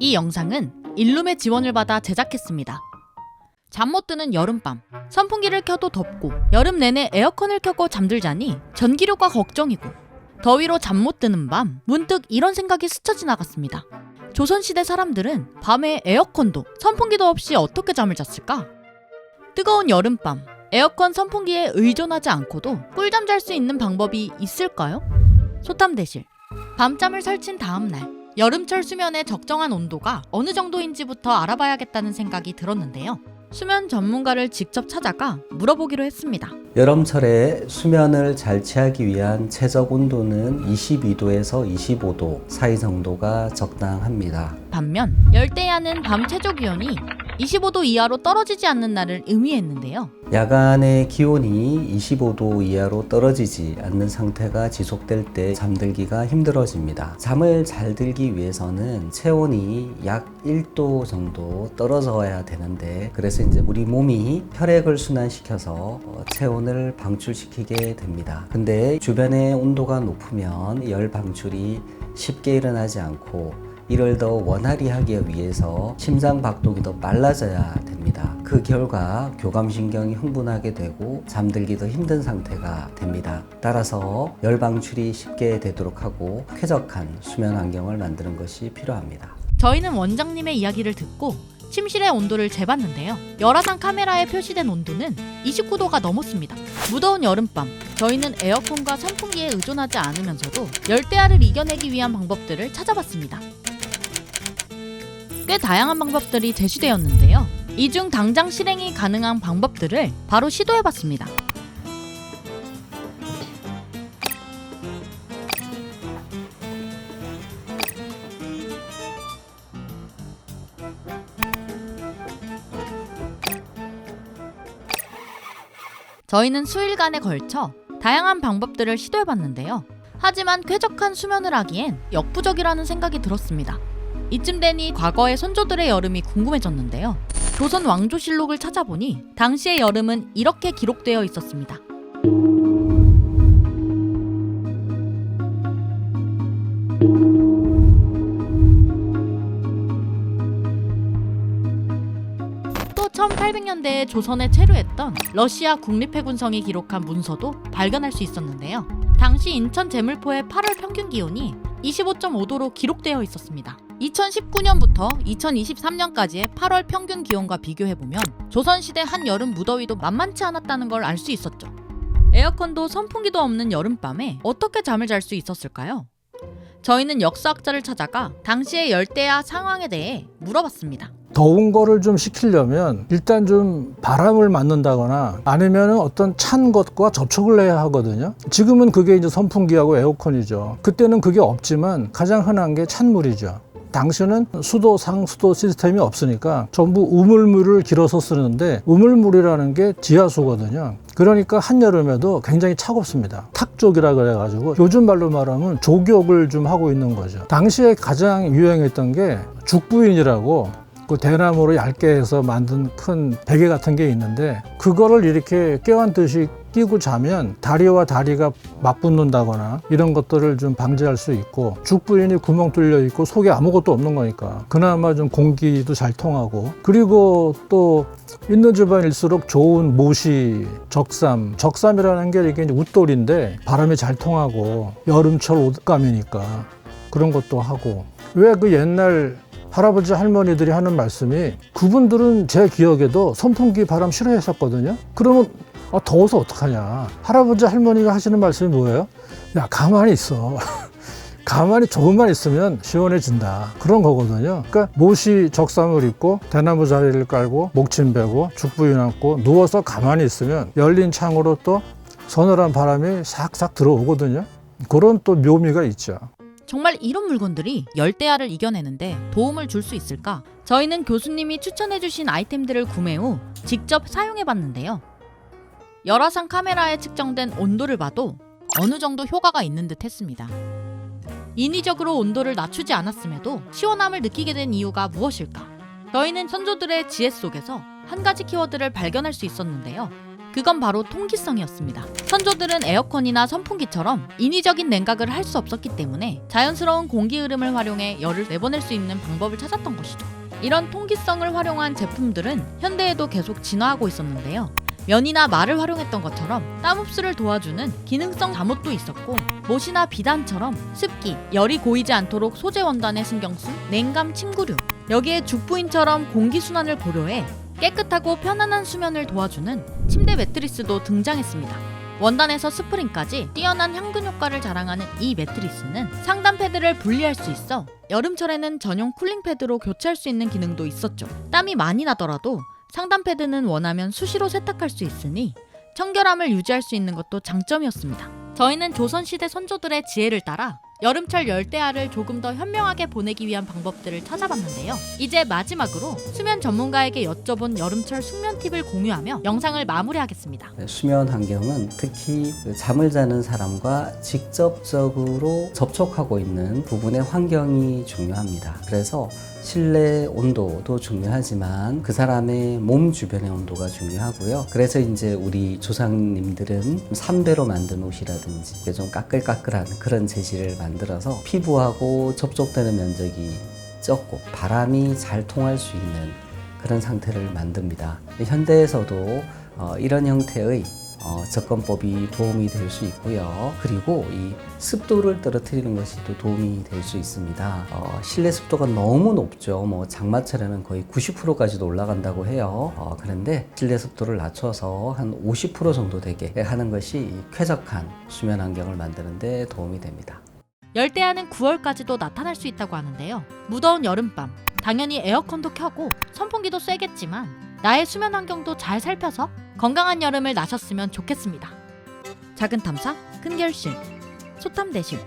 이 영상은 일룸의 지원을 받아 제작했습니다. 잠 못 드는 여름밤, 선풍기를 켜도 덥고 여름 내내 에어컨을 켜고 잠들자니 전기료가 걱정이고 더위로 잠 못 드는 밤 문득 이런 생각이 스쳐 지나갔습니다. 조선시대 사람들은 밤에 에어컨도 선풍기도 없이 어떻게 잠을 잤을까? 뜨거운 여름밤, 에어컨 선풍기에 의존하지 않고도 꿀잠 잘 수 있는 방법이 있을까요? 소탐대실 밤잠을 설친 다음 날 여름철 수면의 적정한 온도가 어느 정도인지부터 알아봐야겠다는 생각이 들었는데요. 수면 전문가를 직접 찾아가 물어보기로 했습니다. 여름철에 수면을 잘 취하기 위한 최적 온도는 22도에서 25도 사이 정도가 적당합니다. 반면 열대야는 밤 최저 기온이 25도 이하로 떨어지지 않는 날을 의미했는데요. 야간의 기온이 25도 이하로 떨어지지 않는 상태가 지속될 때 잠들기가 힘들어집니다. 잠을 잘 들기 위해서는 체온이 약 1도 정도 떨어져야 되는데 그래서 이제 우리 몸이 혈액을 순환시켜서 어, 체온을 방출시키게 됩니다. 근데 주변의 온도가 높으면 열 방출이 쉽게 일어나지 않고 이를 더 원활히 하기 위해서 심장 박동이 더 빨라져야 됩니다. 그 결과 교감신경이 흥분하게 되고 잠들기 더 힘든 상태가 됩니다. 따라서 열 방출이 쉽게 되도록 하고 쾌적한 수면 환경을 만드는 것이 필요합니다. 저희는 원장님의 이야기를 듣고 침실의 온도를 재봤는데요. 열화상 카메라에 표시된 온도는 29도가 넘었습니다. 무더운 여름밤, 저희는 에어컨과 선풍기에 의존하지 않으면서도 열대야를 이겨내기 위한 방법들을 찾아봤습니다. 꽤 다양한 방법들이 제시되었는데요. 이 중 당장 실행이 가능한 방법들을 바로 시도해봤습니다. 저희는 수일간에 걸쳐 다양한 방법들을 시도해봤는데요. 하지만 쾌적한 수면을 하기엔 역부족이라는 생각이 들었습니다. 이쯤 되니 과거의 선조들의 여름이 궁금해졌는데요. 조선 왕조실록을 찾아보니 당시의 여름은 이렇게 기록되어 있었습니다. 또 1800년대에 조선에 체류했던 러시아 국립해군성이 기록한 문서도 발견할 수 있었는데요. 당시 인천 제물포의 8월 평균 기온이 25.5도로 기록되어 있었습니다. 2019년부터 2023년까지의 8월 평균 기온과 비교해보면 조선시대 한여름 무더위도 만만치 않았다는 걸 알 수 있었죠. 에어컨도 선풍기도 없는 여름밤에 어떻게 잠을 잘 수 있었을까요? 저희는 역사학자를 찾아가 당시의 열대야 상황에 대해 물어봤습니다. 더운 거를 좀 식히려면 일단 좀 바람을 맞는다거나 아니면 어떤 찬 것과 접촉을 해야 하거든요. 지금은 그게 이제 선풍기하고 에어컨이죠. 그때는 그게 없지만 가장 흔한 게 찬물이죠. 당시는 수도 상수도 시스템이 없으니까 전부 우물물을 길어서 쓰는데 우물물이라는 게 지하수거든요. 그러니까 한여름에도 굉장히 차갑습니다. 탁족이라 그래가지고 요즘 말로 말하면 조격을 좀 하고 있는 거죠. 당시에 가장 유행했던 게 죽부인이라고 그 대나무로 얇게 해서 만든 큰 베개 같은 게 있는데 그거를 이렇게 껴안듯이 끼고 자면 다리와 다리가 맞붙는다거나 이런 것들을 좀 방지할 수 있고 죽 부인이 구멍 뚫려 있고 속에 아무것도 없는 거니까 그나마 좀 공기도 잘 통하고 그리고 또 있는 집안일수록 좋은 모시, 적삼, 적삼이라는 게 이게 웃돌인데 바람이 잘 통하고 여름철 옷감이니까 그런 것도 하고 왜 그 옛날 할아버지 할머니들이 하는 말씀이 그분들은 제 기억에도 선풍기 바람 싫어했었거든요. 그러면 아, 더워서 어떡하냐. 할아버지 할머니가 하시는 말씀이 뭐예요? 야, 가만히 있어. 가만히 조금만 있으면 시원해진다. 그런 거거든요. 그러니까 못이 적삼을 입고 대나무 자리를 깔고 목침 베고 죽부인 안고 누워서 가만히 있으면 열린 창으로 또 서늘한 바람이 싹싹 들어오거든요. 그런 또 묘미가 있죠. 정말 이런 물건들이 열대야를 이겨내는데 도움을 줄 수 있을까? 저희는 교수님이 추천해주신 아이템들을 구매 후 직접 사용해봤는데요. 열화상 카메라에 측정된 온도를 봐도 어느 정도 효과가 있는 듯 했습니다. 인위적으로 온도를 낮추지 않았음에도 시원함을 느끼게 된 이유가 무엇일까? 저희는 선조들의 지혜 속에서 한 가지 키워드를 발견할 수 있었는데요. 그건 바로 통기성이었습니다. 선조들은 에어컨이나 선풍기처럼 인위적인 냉각을 할 수 없었기 때문에 자연스러운 공기 흐름을 활용해 열을 내보낼 수 있는 방법을 찾았던 것이죠. 이런 통기성을 활용한 제품들은 현대에도 계속 진화하고 있었는데요. 면이나 말을 활용했던 것처럼 땀 흡수를 도와주는 기능성 잠옷도 있었고 못이나 비단처럼 습기, 열이 고이지 않도록 소재 원단에 신경 쓴 냉감 침구류 여기에 죽부인처럼 공기 순환을 고려해 깨끗하고 편안한 수면을 도와주는 침대 매트리스도 등장했습니다. 원단에서 스프링까지 뛰어난 향균 효과를 자랑하는 이 매트리스는 상단 패드를 분리할 수 있어 여름철에는 전용 쿨링 패드로 교체할 수 있는 기능도 있었죠. 땀이 많이 나더라도 상단 패드는 원하면 수시로 세탁할 수 있으니 청결함을 유지할 수 있는 것도 장점이었습니다. 저희는 조선시대 선조들의 지혜를 따라 여름철 열대야를 조금 더 현명하게 보내기 위한 방법들을 찾아봤는데요. 이제 마지막으로 수면 전문가에게 여쭤본 여름철 숙면 팁을 공유하며 영상을 마무리하겠습니다. 네, 수면 환경은 특히 그 잠을 자는 사람과 직접적으로 접촉하고 있는 부분의 환경이 중요합니다. 그래서 실내 온도도 중요하지만 그 사람의 몸 주변의 온도가 중요하고요. 그래서 이제 우리 조상님들은 삼배로 만든 옷이라든지 좀 까끌까끌한 그런 재질을 만들어서 피부하고 접촉되는 면적이 적고 바람이 잘 통할 수 있는 그런 상태를 만듭니다. 현대에서도 어, 이런 형태의 어, 접근법이 도움이 될 수 있고요. 그리고 이 습도를 떨어뜨리는 것이 또 도움이 될 수 있습니다. 어, 실내 습도가 너무 높죠. 뭐 장마철에는 거의 90%까지도 올라간다고 해요. 어, 그런데 실내 습도를 낮춰서 한 50% 정도 되게 하는 것이 쾌적한 수면 환경을 만드는데 도움이 됩니다. 열대야는 9월까지도 나타날 수 있다고 하는데요. 무더운 여름밤, 당연히 에어컨도 켜고 선풍기도 쐬겠지만 나의 수면 환경도 잘 살펴서 건강한 여름을 나셨으면 좋겠습니다. 작은 탐사, 큰 결실, 소탐 대실